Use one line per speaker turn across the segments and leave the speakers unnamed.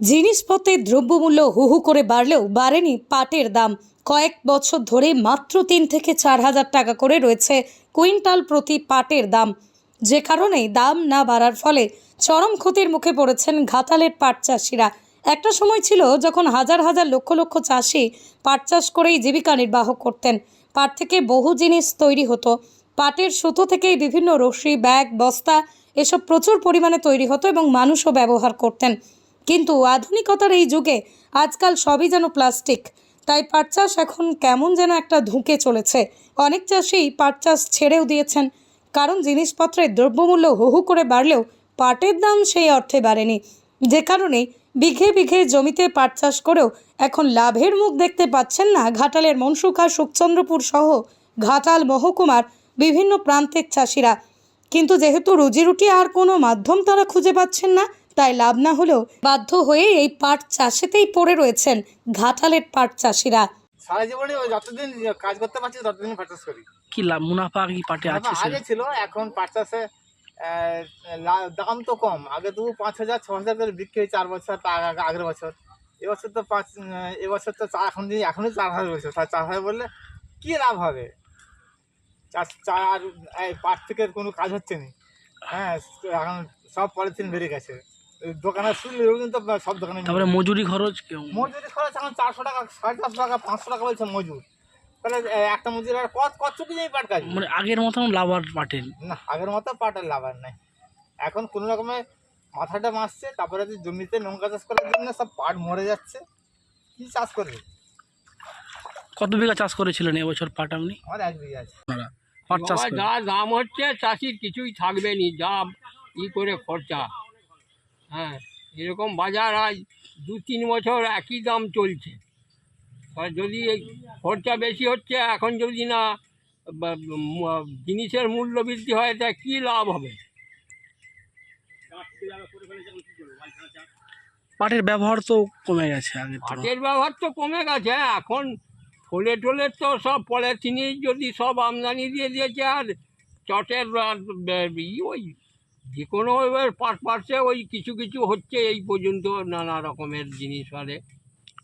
জিনিসপত্রের দ্রব্যমূল্য হু হু করে বাড়লেও বাড়েনি পাটের দাম। কয়েক বছর ধরে মাত্র তিন থেকে চার হাজার টাকা করে রয়েছে কুইন্টাল প্রতি পাটের দাম। যে কারণেই দাম না বাড়ার ফলে চরম ক্ষতির মুখে পড়েছেন ঘাটালের পাট চাষিরা। একটা সময় ছিল যখন হাজার হাজার লক্ষ লক্ষ চাষি পাট চাষ করেই জীবিকা নির্বাহ করতেন। পাট থেকে বহু জিনিস তৈরি হতো। পাটের সুতো থেকেই বিভিন্ন রশ্মি ব্যাগ, বস্তা, এসব প্রচুর পরিমাণে তৈরি হতো এবং মানুষও ব্যবহার করতেন। কিন্তু আধুনিকতার এই যুগে আজকাল সবই যেন প্লাস্টিক। তাই পাট চাষ এখন কেমন যেন একটা ধুঁকে চলেছে। অনেক চাষি পাট চাষ ছেড়েও দিয়েছেন। কারণ জিনিসপত্রের দ্রব্যমূল্য হু করে বাড়লেও পাটের দাম সেই অর্থে বাড়েনি। যে কারণে বিঘে বিঘে জমিতে পাট চাষ করেও এখন লাভের মুখ দেখতে পাচ্ছেন না ঘাটালের মনসুখা সুখচন্দ্রপুর সহ ঘাটাল মহকুমার বিভিন্ন প্রান্তের চাষিরা। কিন্তু যেহেতু রুজিরুটি আর কোনো মাধ্যম তারা খুঁজে পাচ্ছেন না তাই লাভ না হলেও বাধ্য হয়ে এই পাট চাষেতেই পড়ে রয়েছেন ঘাটালের পাট চাষিরা।
সারা জীবনে যতদিন কাজ করতে পারছি ততদিন পারচাস করি।
কি লাভ? মুনাফা কি পাটে আছে
আগে ছিল এখন পারচাসে দাম তো কম। আগে তবু পাঁচ হাজার ছ হাজার করে বিক্রি হয় চার বছর আগের বছর। এবছর তো পাঁচ এবছর তো এখন দিন এখনই চার হাজার বলছে। চার হাজার বললে কী লাভ হবে? চার পাট থেকে কোনো কাজ হচ্ছে না। হ্যাঁ এখন সব পলিথিন বেড়ে গেছে। দোকানে শুনলে কিন্তু সব দোকানে
তারপরে মজুরি খরচ কেউ-
মজুরি খরচ এখন চারশো টাকা সাড়ে চারশো টাকা পাঁচশো টাকা বলছে মজুর। তাহলে একটা মজুর আর কত কত চুকি যাই পাট কাজ
মানে আগের মতন লাভ আর পাটেন।
না আগের মতো পাটের লাভ আর নাই। এখন কোনো রকমে মাথাটা মারছে তারপরে যে জমিতে লঙ্কা চাষ করার জন্য সব পাট মরে যাচ্ছে কি চাষ করবে?
কত বিঘা চাষ করেছিলেন এবছর পাট আপনি?
আমার এক বিঘা আছে।
পাট চাষ
যা দাম হচ্ছে চাষির কিছুই থাকবে নি যা ই করে খরচা। হ্যাঁ এরকম বাজার আজ দু তিন বছর একই দাম চলছে। আর যদি এই খরচা বেশি হচ্ছে এখন যদি না জিনিসের মূল্য বৃদ্ধি হয় তা কী লাভ হবে?
পাটের ব্যবহার তো কমে গেছে
পাটের ব্যবহার তো কমে গেছে এখন ফলে টোলে তো সব পলিথিনই যদি সব আমদানি দিয়ে দিয়েছে আর চটের ওই যে কোনো এবার পার্ট পার্টসে ওই কিছু কিছু হচ্ছে এই পর্যন্ত নানা রকমের জিনিস ফলে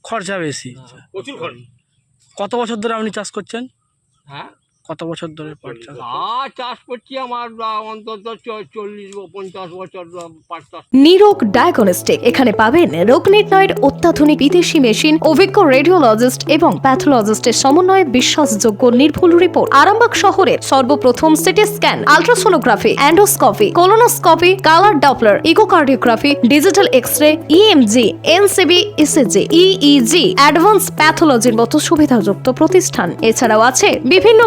খরচা বেশি।
প্রচুর খরচ।
কত বছর ধরে আপনি চাষ করছেন?
হ্যাঁ
কত বছর ধরে পাট চাষ
গা চাষ করছি আমার অন্তত চল্লিশ ব- পঞ্চাশ বছর পাট চাষ
নিরোগ ডায়াগনস্টিক এখানে পাবেন রোগ নির্ণয়ের অত্যাধুনিক বিদেশি মেশিন অভিজ্ঞ রেডিওলজিস্ট এবং প্যাথোলজিস্টের সমন্বয়ে বিশ্বাসযোগ্য নির্ভুল রিপোর্ট। আরামবাগ শহরের সর্বপ্রথম CT scan ultrasonography endoscopy colonoscopy colour Doppler echocardiography digital X ray EMG NCB ECG EEG advance প্যাথোলজির মতো সুবিধাযুক্ত প্রতিষ্ঠান। এছাড়াও আছে বিভিন্ন